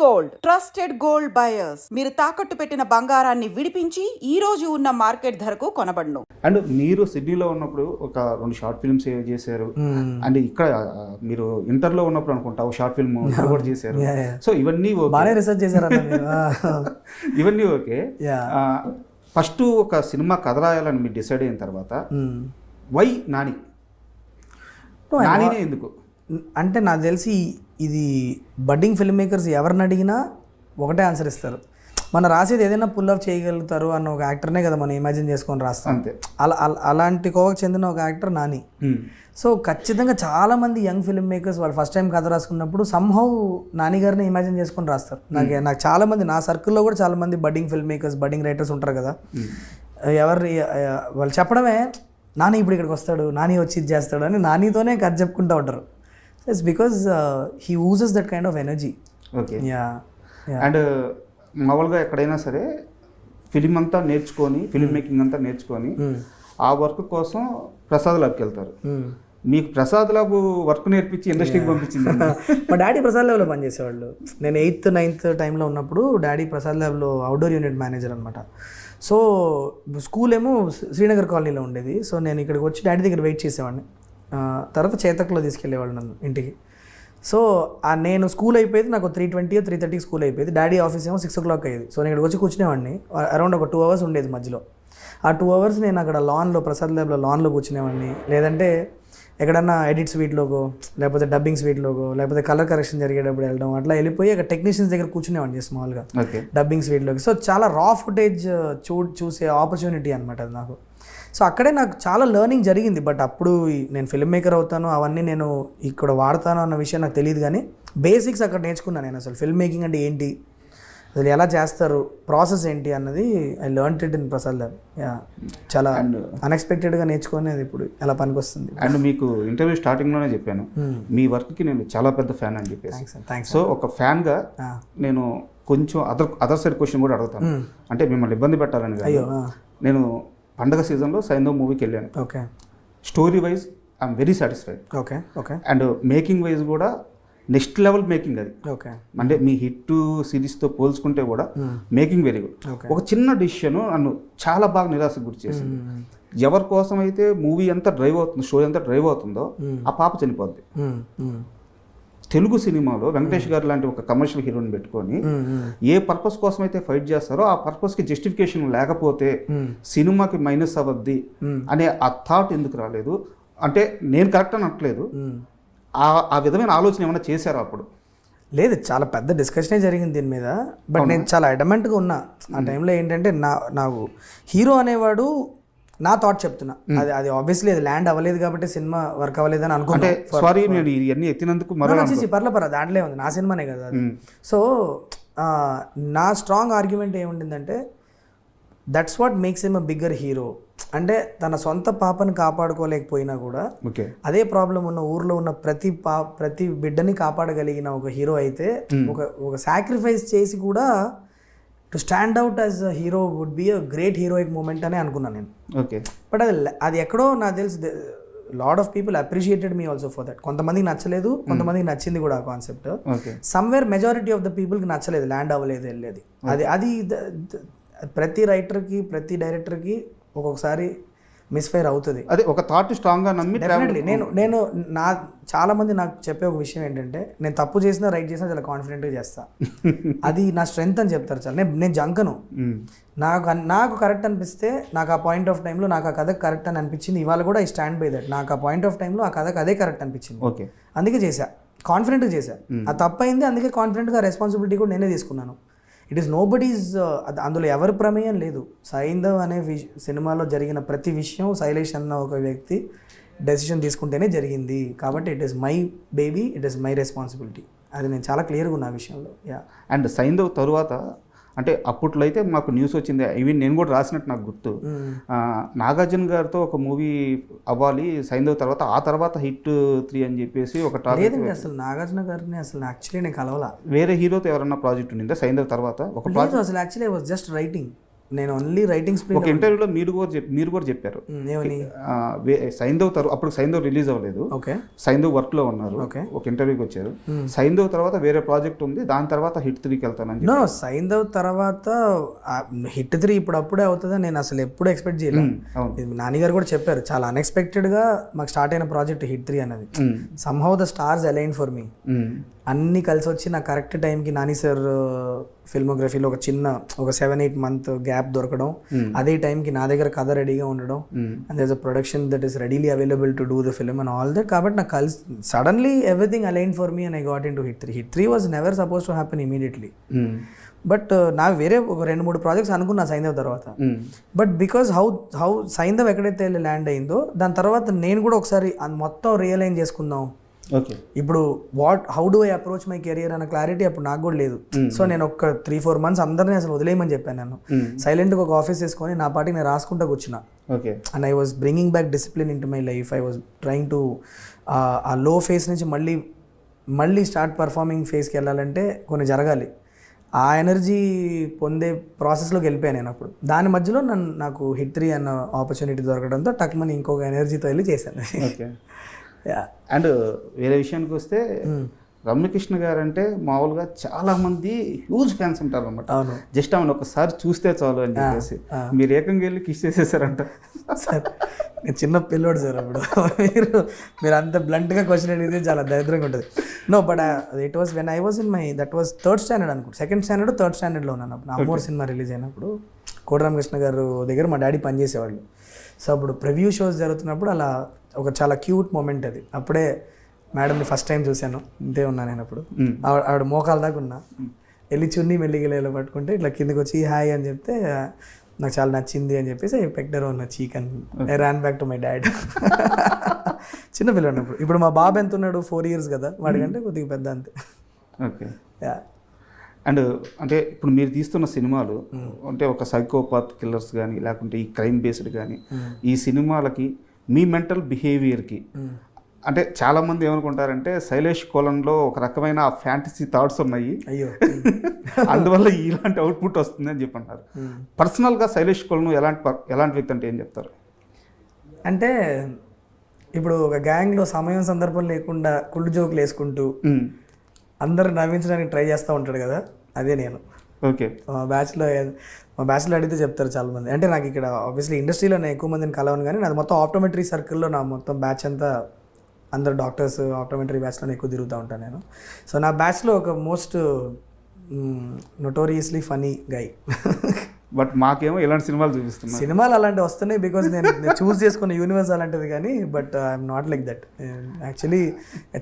Gold. Trusted gold buyers. మీరు తాకట్టు పెట్టిన బంగారాన్ని విడిపించి ఈ రోజు ఉన్న మార్కెట్ ధరకు కొనబడును. అండ్ మీరు సిడ్నీలో ఉన్నప్పుడు ఒక రెండు షార్ట్ ఫిల్మ్స్ చేశారు? అండ్ ఇక్కడ మీరు ఇంటర్లో ఉన్నప్పుడు అనుకుంటా ఒక షార్ట్ ఫిల్మ్ కూడా చేశారు. సో ఇవన్నీ బాగానే రిసర్చ్ మీరు. ఇవన్నీ ఓకే. ఫస్ట్ ఒక సినిమా కథ రాయాలని మీరు డిసైడ్ అయిన తర్వాత వై నాని? నానినే ఎందుకు? అంటే నాకు తెలిసి ఇది బడ్డింగ్ ఫిల్మ్ మేకర్స్ ఎవరిని అడిగినా ఒకటే ఆన్సర్ ఇస్తారు. మన రాసేది ఏదైనా పుల్ ఆఫ్ చేయగలుగుతారు అన్న ఒక యాక్టర్నే కదా మనం ఇమాజిన్ చేసుకొని రాస్తాం. అంతే. అలా అలా- అలాంటి కోవకు చెందిన ఒక యాక్టర్ నాని. Hmm. సో ఖచ్చితంగా చాలా మంది యంగ్ ఫిల్మ్ మేకర్స్ వాళ్ళు ఫస్ట్ టైం కథ రాసుకున్నప్పుడు సంహౌ నాని గారిని ఇమాజిన్ చేసుకొని రాస్తారు. నాకు నాకు చాలా మంది నా సర్కిల్లో కూడా చాలా మంది budding film makers budding writers ఉంటారు కదా. ఎవరు వాళ్ళు చెప్పడమే నాని ఇప్పుడు ఇక్కడికి వస్తాడు నాని వచ్చి ఇది చేస్తాడు అని నానితోనే కథ చెప్పుకుంటూ ఉంటారు. It's because he uses that kind of energy okay ya and మామూలుగా ఎక్కడైనా సరే ఫిలిం అంతా నేర్చుకొని ఫిలిం మేకింగ్ అంతా నేర్చుకొని ఆ వర్క్ కోసం ప్రసాద్ ల్యాబ్కి వెళ్తారు. మీకు ప్రసాద్ ల్యాబ్ వర్క్ నేర్పించి ఇండస్ట్రీకి పంపించింది మా డాడీ ప్రసాద్ ల్యాబ్లో పనిచేసేవాళ్ళు. నేను ఎయిత్ నైన్త్ టైంలో ఉన్నప్పుడు డాడీ ప్రసాద్ ల్యాబ్లో అవుట్డోర్ యూనిట్ మేనేజర్ అనమాట సో స్కూల్ ఏమో శ్రీనగర్ కాలనీలో ఉండేది. సో నేను ఇక్కడికి వచ్చి డాడీ దగ్గర వెయిట్ చేసేవాడిని. తర్వాత చేతక్లో తీసుకెళ్ళేవాళ్ళు నన్ను ఇంటికి. సో ఆ నేను స్కూల్ అయిపోయేది నాకు త్రీ ట్వంటీ త్రీ థర్టీకి స్కూల్ అయిపోయేది. డాడీ ఆఫీస్ ఏమో సిక్స్ ఓ క్లాక్ అయ్యేది. సో నేను ఇక్కడికి వచ్చి కూర్చునేవాడిని. అరౌండ్ ఒక టూ అవర్స్ ఉండేది మధ్యలో. ఆ టూ అవర్స్ నేను అక్కడ లాన్లో ప్రసాద్ ల్యాబ్లో లాన్లో కూర్చునేవాడిని. లేదంటే ఎక్కడన్నా ఎడిట్ స్వీట్లోగో లేకపోతే డబ్బింగ్ స్వీట్లోగో లేకపోతే కలర్ కరెక్షన్ జరిగేటప్పుడు వెళ్ళడం అట్లా వెళ్ళిపోయి అక్కడ టెక్నీషియన్స్ దగ్గర కూర్చునేవాడిని స్మాల్గా డబ్బింగ్ స్వీట్లోకి సో చాలా రా ఫుటేజ్ చూ చూసే ఆపర్చునిటీ అనమాట అది నాకు. సో అక్కడే నాకు చాలా లెర్నింగ్ జరిగింది. బట్ అప్పుడు నేను ఫిల్మ్ మేకర్ అవుతాను అవన్నీ నేను ఇక్కడ వాడతాను అన్న విషయం నాకు తెలియదు కానీ బేసిక్స్ అక్కడ నేర్చుకున్నాను నేను. అసలు ఫిల్మ్ మేకింగ్ అంటే ఏంటి? అసలు ఎలా చేస్తారు? ప్రాసెస్ ఏంటి? అన్నది I learn it in Prasad ya చాలా అన్ఎక్స్పెక్టెడ్గా నేర్చుకునేది ఇప్పుడు ఎలా పనికొస్తుంది. అండ్ మీకు ఇంటర్వ్యూ స్టార్టింగ్లోనే చెప్పాను. మీ వర్క్కి నేను చాలా పెద్ద ఫ్యాన్ అని చెప్పేసి. సో ఒక ఫ్యాన్గా నేను కొంచెం అదర్ అదర్ సైడ్ క్వశ్చన్ కూడా అడుగుతాను. అంటే మిమ్మల్ని ఇబ్బంది పెట్టాలని నేను పండగ సీజన్లో సైంధవ్ మూవీకి వెళ్ళాను. Okay. Story wise I'm very satisfied. Okay okay. And making wise కూడా నెక్స్ట్ లెవెల్ మేకింగ్ అది. ఓకే. అంటే మీ హిట్ సిరీస్తో పోల్చుకుంటే కూడా మేకింగ్ వెరీ గుడ్. ఒక చిన్న డిసిషన్ నన్ను చాలా బాగా నిరాశకు గురి చేసింది. ఎవరి కోసం అయితే మూవీ అంతా డ్రైవ్ అవుతుందో షో ఎంత డ్రైవ్ అవుతుందో ఆ పాప చనిపోద్ది. తెలుగు సినిమాలో వెంకటేష్ గారు లాంటి ఒక కమర్షియల్ హీరోని పెట్టుకొని ఏ పర్పస్ కోసం అయితే ఫైట్ చేస్తారో ఆ పర్పస్కి జస్టిఫికేషన్ లేకపోతే సినిమాకి మైనస్ అవ్వద్ది అనే ఆ థాట్ ఎందుకు రాలేదు? అంటే నేను కరెక్ట్ అని అనట్లేదు. ఆ ఆ విధమైన ఆలోచన ఏమైనా చేశారా అప్పుడు? లేదు చాలా పెద్ద డిస్కషనే జరిగింది దీని మీద. బట్ నేను చాలా అడమెంట్గా ఉన్నా. ఆ టైంలో ఏంటంటే నా నాకు హీరో అనేవాడు నా థాట్ చెప్తున్నా. అది అది ఆబ్వియస్లీ అది ల్యాండ్ అవ్వలేదు కాబట్టి సినిమా వర్క్ అవ్వలేదు అని అనుకుంటే సారీ నేను ఇవన్నీ ఎత్తినందుకు మరో పర్ల పర్ల దాంట్లో ఉంది. నా సినిమానే కదా అది. సో నా స్ట్రాంగ్ ఆర్గ్యుమెంట్ ఏముంటుందంటే that's what makes him a bigger hero అంటే తన సొంత పాపని కాపాడుకోలేకపోయినా కూడా అదే ప్రాబ్లం ఉన్న ఊర్లో ఉన్న ప్రతి పా ప్రతి బిడ్డని కాపాడగలిగిన ఒక హీరో అయితే ఒక ఒక సాక్రిఫైస్ చేసి కూడా to stand out as a hero would be a great heroic moment అని అనుకున్నాను నేను. ఓకే. బట్ అది అది ఎక్కడో నాకు తెలుసు lot of people appreciated me also for that కొంతమందికి నచ్చలేదు కొంతమందికి నచ్చింది కూడా ఆ concept somewhere majority of the పీపుల్కి నచ్చలేదు ల్యాండ్ అవ్వలేదు వెళ్ళేది అది అది ప్రతి రైటర్కి ప్రతి డైరెక్టర్కి ఒక్కొక్కసారి మిస్ఫైర్ అవుతుంది. అదే ఒక థాట్ స్ట్రాంగ్గా నమ్మి డెఫినెట్లీ నేను నేను నా చాలా మంది నాకు చెప్పే ఒక విషయం ఏంటంటే నేను తప్పు చేసినా రైట్ చేసినా చాలా కాన్ఫిడెంట్గా చేస్తా. అది నా స్ట్రెంగ్త్ అని చెప్తారు చాలా. నేను నేను జంకను. నాకు నాకు కరెక్ట్ అనిపిస్తే నాకు ఆ పాయింట్ ఆఫ్ టైంలో నాకు ఆ కథ కరెక్ట్ అని అనిపించింది. ఇవాళ కూడా ఐ స్టాండ్ బై దట్ నాకు ఆ పాయింట్ ఆఫ్ టైంలో ఆ కథకు అదే కరెక్ట్ అనిపించింది. ఓకే. అందుకే చేశా. కాన్ఫిడెంట్గా చేశా. ఆ తప్పైంది అందుకే కాన్ఫిడెంట్గా రెస్పాన్సిబిలిటీ కూడా నేనే తీసుకున్నాను. ఇట్ ఈస్ నో బడీస్ అందులో ఎవరి ప్రమేయం లేదు. సైంధవ్ అనే విష సినిమాలో జరిగిన ప్రతి విషయం శైలేష్ అన్న ఒక వ్యక్తి డెసిషన్ తీసుకుంటేనే జరిగింది. కాబట్టి it is my baby it is my responsibility అది నేను చాలా క్లియర్గా ఉన్న విషయంలో. యా అండ్ సైంధవ్ తరువాత అంటే అప్పట్లో అయితే మాకు న్యూస్ వచ్చింది. ఇవి నేను కూడా రాసినట్టు నాకు గుర్తు. నాగార్జున గారితో ఒక మూవీ అవ్వాలి సైంధవ్ తర్వాత ఆ తర్వాత హిట్ త్రీ అని చెప్పేసి ఒక టాపిక్ అసలు నాగార్జున గారిని అసలు యాక్చువల్లీ నేను కలవాలా. వేరే హీరోతో ఎవరన్నా ప్రాజెక్ట్ ఉండిందా? సైంధవ్ తర్వాత ఒక లేదు అసలు యాక్చువల్లీ వాజ్ జస్ట్ రైటింగ్ నేను ఓన్లీ రైటింగ్ స్పీడ్ ఒక ఇంటర్వ్యూలో మీరు కూడా చెప్- మీరు కూడా చెప్పారు. ఏమని? ఆ, వే- సైంధవ్ తర్వాత అప్పుడు సైంధవ్ రిలీజ్ అవ్వలేదు. ఓకే. సైంధవ్ వర్క్లో ఉన్నారు. Okay. ఒక ఇంటర్వ్యూకి వచ్చారు. సైంధవ్ తర్వాత వేరే ప్రాజెక్ట్ ఉంది. దాని తర్వాత హిట్ త్రీకి వెళ్తానని చెప్పి నో సైంధవ్ తర్వాత హిట్ త్రీ ఇప్పుడు అప్పుడే అవుతుందని నేను అసలు ఎప్పుడు ఎక్స్పెక్ట్ చేయలేదు నాన్నగారు కూడా చెప్పారు. చాలా అన్ఎక్స్పెక్టెడ్గా మాకు స్టార్ట్ అయిన ప్రాజెక్ట్ హిట్ త్రీ అన్నది. ఉమ్, somehow the stars align for me అన్నీ కలిసి వచ్చి నా కరెక్ట్ టైంకి నాని సార్ ఫిల్మోగ్రఫీలో ఒక చిన్న ఒక సెవెన్ ఎయిట్ మంత్ గ్యాప్ దొరకడం. అదే టైంకి నా దగ్గర కథ రెడీగా ఉండడం. And there's a production that is readily available to do the film and all that కాబట్టి నాకు కలిసి suddenly everything align for me and I got into hit three hit three was never suppose to happen immediately but నా వేరే ఒక రెండు మూడు projects అనుకున్నా సైంధవ్ తర్వాత. But because how how Saindhav ఎక్కడైతే ల్యాండ్ అయిందో దాని తర్వాత నేను కూడా ఒకసారి మొత్తం రియలైజ్ చేసుకుందాం. ఓకే ఇప్పుడు what how do I approach my career అన్న క్లారిటీ అప్పుడు నాకు కూడా లేదు. సో నేను ఒక త్రీ ఫోర్ మంత్స్ అందరినీ అసలు వదిలేయమని చెప్పాను నేను ఉమ్, సైలెంట్గా ఒక ఆఫీస్ వేసుకొని నా పాటికి నేను రాసుకుంటా కూర్చున్నా. Okay and I was bringing back discipline into my life I was trying to uh low phase నుంచి మళ్ళీ మళ్ళీ స్టార్ట్ పర్ఫార్మింగ్ ఫేస్కి వెళ్ళాలంటే కొన్ని జరగాలి. ఆ ఎనర్జీ పొందే ప్రాసెస్లోకి వెళ్ళిపోయాను నేను అప్పుడు. దాని మధ్యలో నన్ను నాకు హిట్ త్రీ అన్న ఆపర్చునిటీ దొరకడంతో టక్మని ఇంకొక ఎనర్జీతో వెళ్ళి చేశాను. అండ్ వేరే విషయానికి వస్తే రమ్యకృష్ణ గారు అంటే మామూలుగా చాలా మంది హ్యూజ్ ఫ్యాన్స్ ఉంటారు అనమాట జస్ట్ ఆమెను ఒకసారి చూస్తే చాలు అని చెప్పేసి. మీరు ఏకంగా వెళ్ళి కిస్ చేసేసారంట. సార్ నేను చిన్న పిల్లోడు సార్ అప్పుడు. మీరు మీరు అంత బ్లంట్గా క్వశ్చన్ అడిగితే చాలా దరిద్రంగా ఉంటుంది. No but it was when I was in my that was third standard అనుకుంటా. సెకండ్ స్టాండర్డ్ థర్డ్ స్టాండర్డ్లో ఉన్నాను అప్పుడు. అమ్మోర్ సినిమా రిలీజ్ అయినప్పుడు కోటరామకృష్ణ గారు దగ్గర మా డాడీ పనిచేసేవాళ్ళు. సో అప్పుడు ప్రివ్యూ షోస్ జరుగుతున్నప్పుడు అలా ఒక చాలా క్యూట్ మూమెంట్ అది. అప్పుడే మేడంని ఫస్ట్ టైం చూశాను. ఇంతే ఉన్నా నేను అప్పుడు. ఆవిడ మోకాల దాకా ఉన్నా. వెళ్ళి చున్ని మెల్లిగిలేలో పట్టుకుంటే ఇట్లా కిందకి వచ్చి హాయ్ అని చెప్తే నాకు చాలా నచ్చింది అని చెప్పేసి పెక్టర్ ఉన్న చీకన్ I ran back to my dad చిన్న పిల్ల ఉన్నప్పుడు. ఇప్పుడు మా బాబు ఎంత ఉన్నాడు? ఫోర్ ఇయర్స్ కదా. వాడికంటే కొద్దిగా పెద్ద అంతే. ఓకే. యా అండ్ అంటే ఇప్పుడు మీరు తీస్తున్న సినిమాలు అంటే ఒక సైకోపాత్ కిల్లర్స్ కానీ లేకుంటే ఈ క్రైమ్ బేస్డ్ కానీ ఈ సినిమాలకి మీ మెంటల్ బిహేవియర్కి. అంటే చాలా మంది ఏమనుకుంటారంటే శైలేష్ కోలంలో ఒక రకమైన ఫ్యాంటసీ థాట్స్ ఉన్నాయి. అయ్యో. అందువల్ల ఇలాంటి అవుట్పుట్ వస్తుంది అని చెప్పి అంటారు పర్సనల్గా శైలేష్ కోలను ఎలాంటి ఎలాంటి వ్యక్తి అంటే ఏం చెప్తారు? అంటే ఇప్పుడు ఒక గ్యాంగ్లో సమయం సందర్భం లేకుండా కుళ్ళు జోకులు వేసుకుంటూ. అందరు నవ్వించడానికి ట్రై చేస్తూ ఉంటాడు కదా అదే నేను. ఓకే. బ్యాచ్లో మా బ్యాచ్లో అడిగితే చెప్తారు చాలా మంది అంటే నాకు ఇక్కడ ఆబ్వియస్లీ ఇండస్ట్రీలో నేను ఎక్కువ మందిని కలవను కానీ నాది మొత్తం ఆప్టోమెట్రీ సర్కిల్లో నా మొత్తం బ్యాచ్ అంతా అందరు డాక్టర్స్ ఆప్టోమెట్రీ బ్యాచ్లో ఎక్కువ తిరుగుతూ ఉంటాను నేను. సో నా బ్యాచ్లో ఒక most notoriously funny guy but మాకేమో ఇలాంటి సినిమాలు చూపిస్తున్నారు. సినిమాలు అలాంటివి వస్తున్నాయి బికాస్ నేను చూస్ చేసుకున్న యూనివర్స్ అలాంటిది కానీ but I'm not like that actually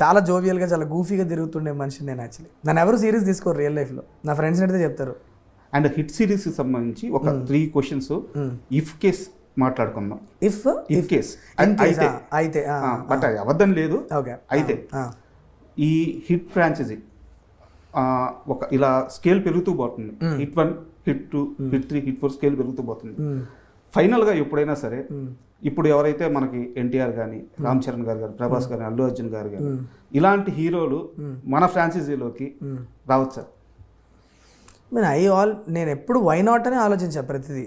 చాలా జోవియల్గా చాలా గూఫీగా తిరుగుతుండే మనిషిని నేను యాక్చువల్లీ నన్ను ఎవరు సీరియస్ తీసుకోరు రియల్ లైఫ్లో నా ఫ్రెండ్స్ అడిగితే చెప్తారు. అండ్ హిట్ సిరీస్కి సంబంధించి ఒక త్రీ క్వశ్చన్స్ ఇఫ్ కేస్ మాట్లాడుకుందాం. ఇఫ్? If case. అయితే. అయితే బట్ అది అబద్ధం లేదు. ఓకే. అయితే ఈ హిట్ ఫ్రాంచైజీ ఒక ఇలా స్కేల్ పెరుగుతూ పోతుంది. Hit one hit two hit three hit four scale పెరుగుతూ పోతుంది. ఫైనల్గా ఎప్పుడైనా సరే ఇప్పుడు ఎవరైతే మనకి ఎన్టీఆర్ కానీ రామ్ చరణ్ గారు గారు ప్రభాస్ గారు అల్లు అర్జున్ గారు కానీ ఇలాంటి హీరోలు మన ఫ్రాంచైజీలోకి రావచ్చా మీన్ ఐ ఆల్ నేను ఎప్పుడు వై నాట్ అని ఆలోచించా ప్రతిదీ.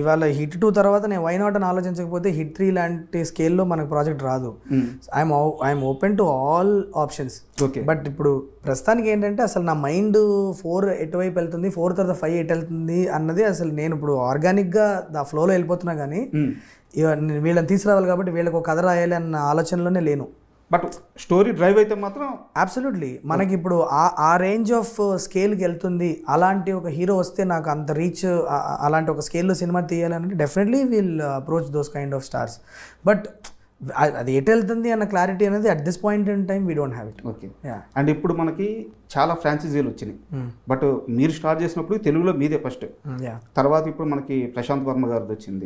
ఇవాళ హిట్ టూ తర్వాత నేను వై నాట్ అని ఆలోచించకపోతే హిట్ త్రీ లాంటి స్కేల్లో మనకు ప్రాజెక్ట్ రాదు. I'm I'm open to all options okay but ఇప్పుడు ప్రస్తుతానికి ఏంటంటే అసలు నా మైండ్ ఫోర్ ఎటువైపు వెళ్తుంది ఫోర్ తర్వాత ఫైవ్ ఎటు వెళ్తుంది అన్నది అసలు నేను ఇప్పుడు ఆర్గానిక్గా దా ఫ్లోలో వెళ్ళిపోతున్నా కానీ నేను వీళ్ళని తీసుకురావాలి కాబట్టి వీళ్ళకి ఒక కథ రాయాలి అన్న ఆలోచనలోనే లేను. బట్ స్టోరీ డ్రైవ్ అయితే మాత్రం అబ్సల్యూట్లీ మనకి ఇప్పుడు ఆ ఆ రేంజ్ ఆఫ్ స్కేల్కి వెళ్తుంది. అలాంటి ఒక హీరో వస్తే నాకు అంత రీచ్ అలాంటి ఒక స్కేల్లో సినిమా తీయాలంటే definitely will approach those kind of stars but అది ఎటు వెళ్తుంది అన్న క్లారిటీ అనేది at this point in time we don't have it okay and ఇప్పుడు మనకి చాలా ఫ్రాంచైజీలు వచ్చినాయి. బట్ మీరు స్టార్ట్ చేసినప్పుడు తెలుగులో మీదే ఫస్ట్ యా తర్వాత ఇప్పుడు మనకి ప్రశాంత్ వర్మ గారిది వచ్చింది.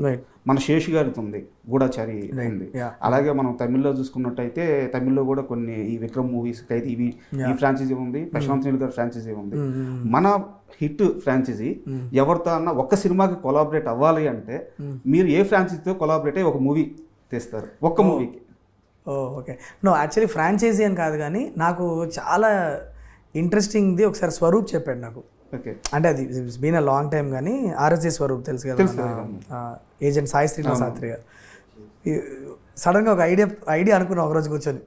మన శేషి గారిది ఉంది గూఢాచారి ఉంది. Yeah. అలాగే మనం తమిళ్ళో చూసుకున్నట్టయితే తమిళ్ళో కూడా కొన్ని ఈ విక్రమ్ మూవీస్ అయితే ఇవి ఈ ఫ్రాంచైజీ ఉంది ప్రశాంత్ నీల్ గారి ఫ్రాంచైజీ ఉంది. మన హిట్ ఫ్రాంచైజీ ఎవరితో అన్న ఒక్క సినిమాకి కొలాబరేట్ అవ్వాలి అంటే మీరు ఏ ఫ్రాంచైజీతో కొలాబరేట్ అయ్యి ఒక మూవీ తీస్తారు. ఒక్క మూవీకి. Oh okay. No actually franchise అని కాదు కానీ నాకు చాలా ఇంట్రెస్టింగ్ది ఒకసారి స్వరూప్ చెప్పాడు నాకు. ఓకే. అంటే అది బీన్ అ లాంగ్ టైం కానీ ఆర్ఎస్జే స్వరూప్ తెలుసు కదా ఏజెంట్ సాయి శ్రీనివాస్ శాస్త్రి గారు. సడన్గా ఒక ఐడియా ఐడియా అనుకున్నా ఒక రోజు కూర్చొని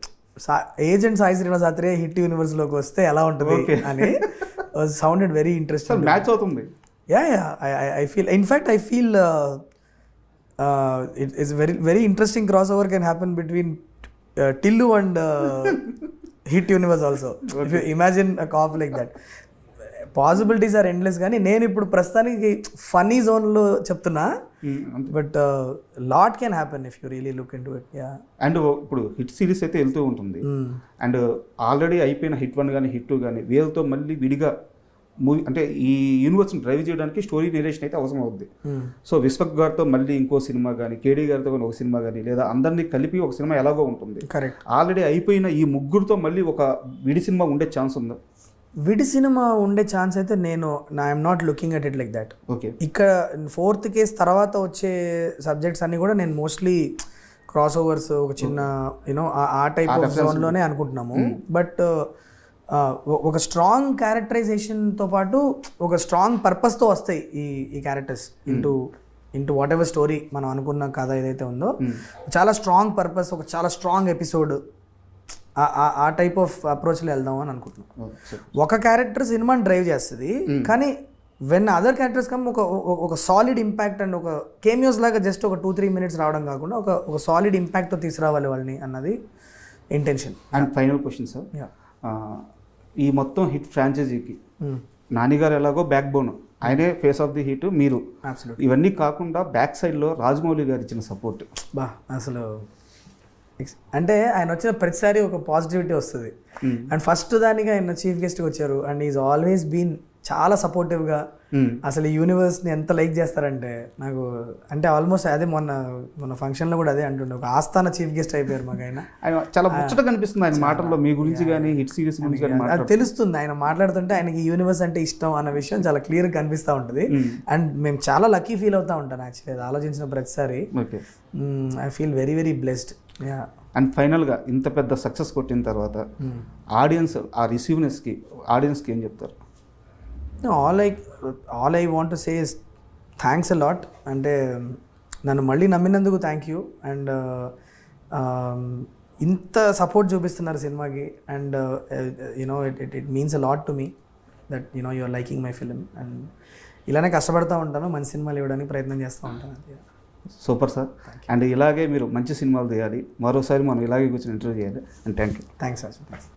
ఏజెంట్ సాయి శ్రీనివాస్ శాస్త్రి హిట్ యూనివర్స్లోకి వస్తే ఎలా ఉంటుంది? అని సౌండెడ్ వెరీ ఇంట్రెస్టింగ్ మ్యాచ్ అవుతుంది. Ya ya I feel in fact I feel it is very very interesting cross over can happen between Tillu and hit universe also if you imagine a cop like that possibilities are endless కానీ నేను ఇప్పుడు ప్రస్తుతానికి funny జోన్లో చెప్తున్నా. But lot can happen if you really look into it ya and ఇప్పుడు hit series అయితే వెళ్తూ ఉంటుంది. అండ్ ఆల్రెడీ అయిపోయిన హిట్ వన్ కానీ హిట్ టూ కానీ వీళ్ళతో మళ్ళీ విడిగా మూవీ అంటే ఈ యూనివర్స్ని డ్రైవ్ చేయడానికి స్టోరీ నేరేషన్ అయితే అవసరం అవుద్ది. సో విశ్వక్ గారితో మళ్ళీ ఇంకో సినిమా కానీ కేడీ గారితో కానీ ఒక సినిమా కానీ లేదా అందరినీ కలిపి ఒక సినిమా ఎలాగో ఉంటుంది. కరెక్ట్ ఆల్రెడీ అయిపోయిన ఈ ముగ్గురుతో మళ్ళీ ఒక విడి సినిమా ఉండే ఛాన్స్ ఉందా. విడి సినిమా ఉండే ఛాన్స్ అయితే నేను I'm not looking at it like that. Okay. ఇక్కడ ఫోర్త్ కేస్ తర్వాత వచ్చే సబ్జెక్ట్స్ అన్ని కూడా నేను మోస్ట్లీ క్రాస్ ఓవర్స్ ఒక చిన్న యూనో ఆ టైప్ ఆఫ్ జోన్లోనే అనుకుంటున్నాము. బట్ ఒక స్ట్రాంగ్ క్యారెక్టరైజేషన్తో పాటు ఒక స్ట్రాంగ్ పర్పస్తో వస్తాయి ఈ ఈ characters into into whatever story మనం అనుకున్న కథ ఏదైతే ఉందో. చాలా స్ట్రాంగ్ పర్పస్ ఒక చాలా స్ట్రాంగ్ ఎపిసోడ్ ఆ టైప్ ఆఫ్ అప్రోచ్లో వెళ్దాం అని అనుకుంటున్నాం. ఒక క్యారెక్టర్ సినిమాని డ్రైవ్ చేస్తుంది కానీ వెన్ అదర్ క్యారెక్టర్స్ కమ్ ఒక ఒక- సాలిడ్ ఇంపాక్ట్ అండ్ ఒక కేమియోస్ లాగా జస్ట్ ఒక టూ త్రీ మినిట్స్ రావడం కాకుండా ఒక ఒక సాలిడ్ ఇంపాక్ట్తో తీసుకురావాలి వాళ్ళని అన్నది intention and final question sir ఈ మొత్తం హిట్ ఫ్రాంచైజీకి. నానిగారు ఎలాగో బ్యాక్ బోన్ ఆయనే ఫేస్ ఆఫ్ ది హిట్ మీరు. ఇవన్నీ కాకుండా బ్యాక్ సైడ్లో రాజమౌళి గారు ఇచ్చిన సపోర్ట్ బా అసలు అంటే ఆయన వచ్చిన ప్రతిసారి ఒక పాజిటివిటీ వస్తుంది. అండ్ ఫస్ట్ దానికి ఆయన చీఫ్ గెస్ట్గా వచ్చారు. అండ్ ఈజ్ ఆల్వేస్ బీన్ చాలా సపోర్టివ్గా అసలు ఈ యూనివర్స్ని ఎంత లైక్ చేస్తారంటే నాకు అంటే ఆల్మోస్ట్ అదే మొన్న మొన్న ఫంక్షన్లో కూడా అదే అంటుండే. ఒక ఆస్థాన చీఫ్ గెస్ట్ అయిపోయారు మాకు ఆయన. చాలా ముచ్చట కనిపిస్తుంది ఆయన మాటల్లో మీ గురించి కానీ హిట్ సిరీస్ గురించి కానీ అది తెలుస్తుంది. ఆయన మాట్లాడుతుంటే ఆయనకి యూనివర్స్ అంటే ఇష్టం అన్న విషయం చాలా క్లియర్గా కనిపిస్తూ ఉంటుంది. అండ్ మేము చాలా లక్కీ ఫీల్ అవుతూ ఉంటాను యాక్చువల్లీ అది ఆలోచించిన ప్రతిసారి. Okay I feel very very blessed ya and ఫైనల్గా ఇంత పెద్ద సక్సెస్ కొట్టిన తర్వాత ఆడియన్స్ ఆ రిసీవ్నెస్కి ఆడియన్స్కి ఏం చెప్తారు? All I all I want to say is thanks a lot అంటే నన్ను మళ్ళీ నమ్మినందుకు థ్యాంక్ యూ అండ్ ఇంత సపోర్ట్ చూపిస్తున్నారు సినిమాకి. And you know it it it means a lot to me that you know you're liking my film and ఇలానే కష్టపడుతూ ఉంటాను మంచి సినిమాలు ఇవ్వడానికి ప్రయత్నం చేస్తూ ఉంటాను. సూపర్ సార్ అండ్ ఇలాగే మీరు మంచి సినిమాలు తీయాలి. మరోసారి మనం ఇలాగే కూర్చొని ఇంటర్వ్యూ చేయాలి. And thank you thanks Raju